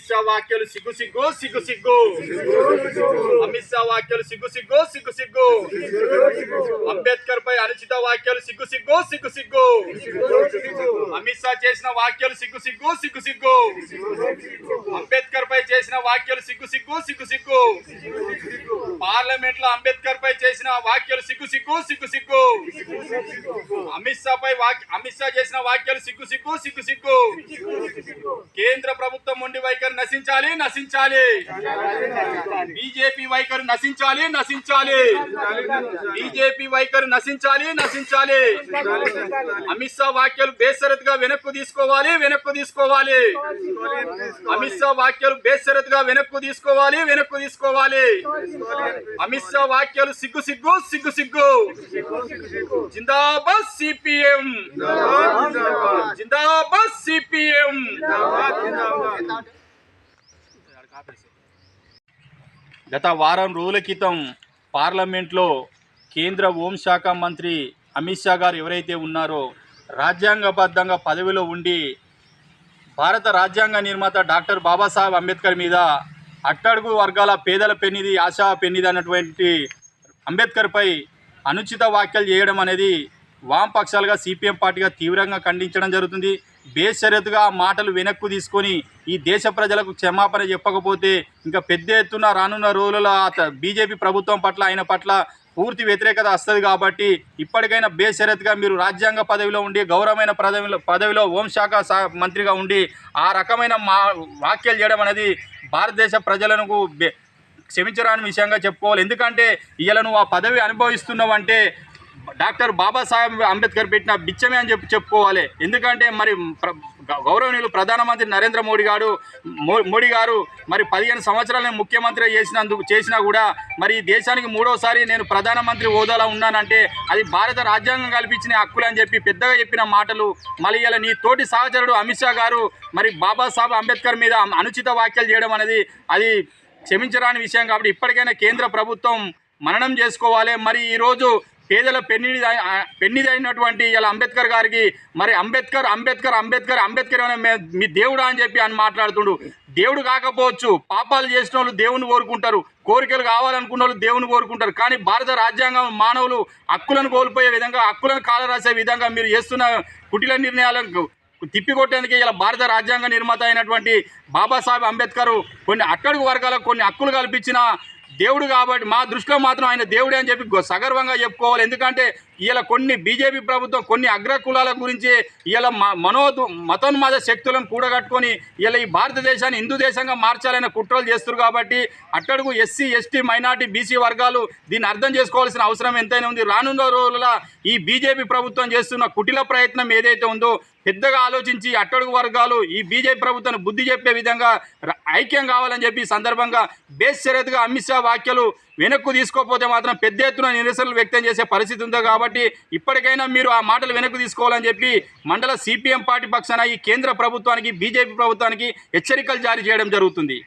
అమిత్ షా వ్యాఖ్యలు సిగ్గు సిగ్గు సిగ్గు సిగ్గు అమిత్ షా వ్యాఖ్యలు సిగ్గు సిగ్గు సిగ్గు సిగ్గు అంబేద్కర్ పై అనుచిత వాక్యాలు సిగ్గు సిగ్గు సిగ్గు సిగ్గు అమిత్ షా చేసిన వాక్యాలు సిగ్గు సిగ్గు సిగ్గు సిగ్గు అంబేద్కర్ పై చేసిన వాక్యాలు సిగ్గు సిగ్గు సిగ్గు సిగ్గు పార్లమెంట్లో అంబేద్కర్ పై చేసిన వాక్యాలు సిగ్గు సిగ్గు సిగ్గు సిగ్గు అమిత్ షా పై వాక్- అమిత్ షా చేసిన వాక్యాలు సిగ్గు సిగ్గు సిగ్గు సిగ్గు కేంద్ర ప్రభుత్వం ఉండి వైఖరి నశించాలి నశించాలి బీజేపీ వైఖరి నశించాలి నశించాలి బీజేపీ వైఖరి నశించాలి నశించాలి అమిత్ షా వాక్యాలు బేసరత్గా వెనక్కు తీసుకోవాలి వెనక్కు తీసుకోవాలి. అమిత్ షా వాక్యాలు బేసరత్గా వెనక్కు తీసుకోవాలి వెనక్కు తీసుకోవాలి. అమిత్ షా వాక్యాలు సిగ్గు సిగ్గు సిగ్గు సిగ్గు. జిందాబాద్ సిపిఎం. జిందాబాద్ సిపిఎం. గత వారం రోజుల క్రితం పార్లమెంట్లో కేంద్ర హోంశాఖ మంత్రి అమిత్ షా గారు ఎవరైతే ఉన్నారో రాజ్యాంగబద్ధంగా పదవిలో ఉండి భారత రాజ్యాంగ నిర్మాత డాక్టర్ బాబాసాహెబ్ అంబేద్కర్ మీద అట్టడుగు వర్గాల పేదల పెన్నిది ఆశా పెన్నిది అన్నటువంటి అంబేద్కర్పై అనుచిత వ్యాఖ్యలు చేయడం అనేది వామపక్షాలుగా సిపిఎం పార్టీగా తీవ్రంగా ఖండించడం జరుగుతుంది. బేషరతుగా ఆ మాటలు వెనక్కు తీసుకొని ఈ దేశ ప్రజలకు క్షమాపణ చెప్పకపోతే ఇంకా పెద్ద ఎత్తున రానున్న రోజులలో బీజేపీ ప్రభుత్వం పట్ల ఆయన పట్ల పూర్తి వ్యతిరేకత వస్తుంది కాబట్టి ఇప్పటికైనా బేషరత్గా మీరు రాజ్యాంగ పదవిలో ఉండి గౌరవమైన పదవిలో పదవిలో హోంశాఖ మంత్రిగా ఉండి ఆ రకమైన మా వ్యాఖ్యలు చేయడం అనేది భారతదేశ ప్రజలకు బె- క్షమించరాని విషయంగా చెప్పుకోవాలి. ఎందుకంటే ఇలా నువ్వు ఆ పదవి అనుభవిస్తున్నావు అంటే డాక్టర్ బాబాసాహెబ్ అంబేద్కర్ పెట్టిన బిచ్చమే అని చెప్పి చెప్పుకోవాలి. ఎందుకంటే మరి ప్ర- గౌరవనీయులు ప్రధానమంత్రి నరేంద్ర మోడీ గారు మో- మోడీ గారు మరి పదిహేను సంవత్సరాలను ముఖ్యమంత్రి చేసినందుకు చేసినా కూడా మరి దేశానికి మూడోసారి నేను ప్రధానమంత్రి హోదాలో ఉన్నానంటే అది భారత రాజ్యాంగం కల్పించిన హక్కులు అని చెప్పి పెద్దగా చెప్పిన మాటలు మళ్ళీ ఇలా నీ తోటి సహచరుడు అమిత్ షా గారు మరి బాబాసాహెబ్ అంబేద్కర్ మీద అనుచిత వ్యాఖ్యలు చేయడం అనేది అది క్షమించరాని విషయం కాబట్టి ఇప్పటికైనా కేంద్ర ప్రభుత్వం మననం చేసుకోవాలి. మరి ఈరోజు పేదల పెన్నిది పెన్నిదైనటువంటి ఇలా అంబేద్కర్ గారికి మరి అంబేద్కర్ అంబేద్కర్ అంబేద్కర్ అంబేద్కర్ అనే మీ దేవుడా అని చెప్పి అని మాట్లాడుతుండు. దేవుడు కాకపోవచ్చు పాపాలు చేసిన వాళ్ళు దేవుని కోరుకుంటారు. కోరికలు కావాలనుకున్న వాళ్ళు దేవుని కోరుకుంటారు. కానీ భారత రాజ్యాంగం మానవులు హక్కులను కోల్పోయే విధంగా హక్కులను కాలరాసే విధంగా మీరు చేస్తున్న కుటిల నిర్ణయాలను తిప్పికొట్టేందుకే ఇలా భారత రాజ్యాంగ నిర్మాత అయినటువంటి బాబాసాహెబ్ అంబేద్కర్ కొన్ని అట్టడుగు వర్గాలకు కొన్ని హక్కులు కల్పించిన దేవుడు కాబట్టి మా దృష్టిలో మాత్రం ఆయన దేవుడే అని చెప్పి సగర్వంగా చెప్పుకోవాలి. ఎందుకంటే ఇలా కొన్ని బీజేపీ ప్రభుత్వం కొన్ని అగ్ర కులాల గురించి ఇలా మనో మతోన్మాద శక్తులను కూడగట్టుకొని ఇలా ఈ భారతదేశాన్ని హిందూ దేశంగా మార్చాలనే కుట్రలు చేస్తారు కాబట్టి అట్టడుగు ఎస్సీ ఎస్టీ మైనార్టీ బీసీ వర్గాలు దీన్ని అర్థం చేసుకోవాల్సిన అవసరం ఎంతైనా ఉంది. రానున్న రోజుల ఈ బీజేపీ ప్రభుత్వం చేస్తున్న కుటిల ప్రయత్నం ఏదైతే ఉందో పెద్దగా ఆలోచించి అట్టడుగు వర్గాలు ఈ బీజేపీ ప్రభుత్వాన్ని బుద్ధి చెప్పే విధంగా ఐక్యం కావాలని చెప్పి సందర్భంగా సందర్భంగా బేషరతుగా అమిత్ షా వ్యాఖ్యలు వెనక్కు తీసుకోకపోతే మాత్రం పెద్ద ఎత్తున నిరసనలు వ్యక్తం చేసే పరిస్థితి ఉంది కాబట్టి ఇప్పటికైనా మీరు ఆ మాటలు వెనక్కు తీసుకోవాలని చెప్పి మండల సిపిఎం పార్టీ పక్షాన ఈ కేంద్ర ప్రభుత్వానికి బీజేపీ ప్రభుత్వానికి హెచ్చరికలు జారీ చేయడం జరుగుతుంది.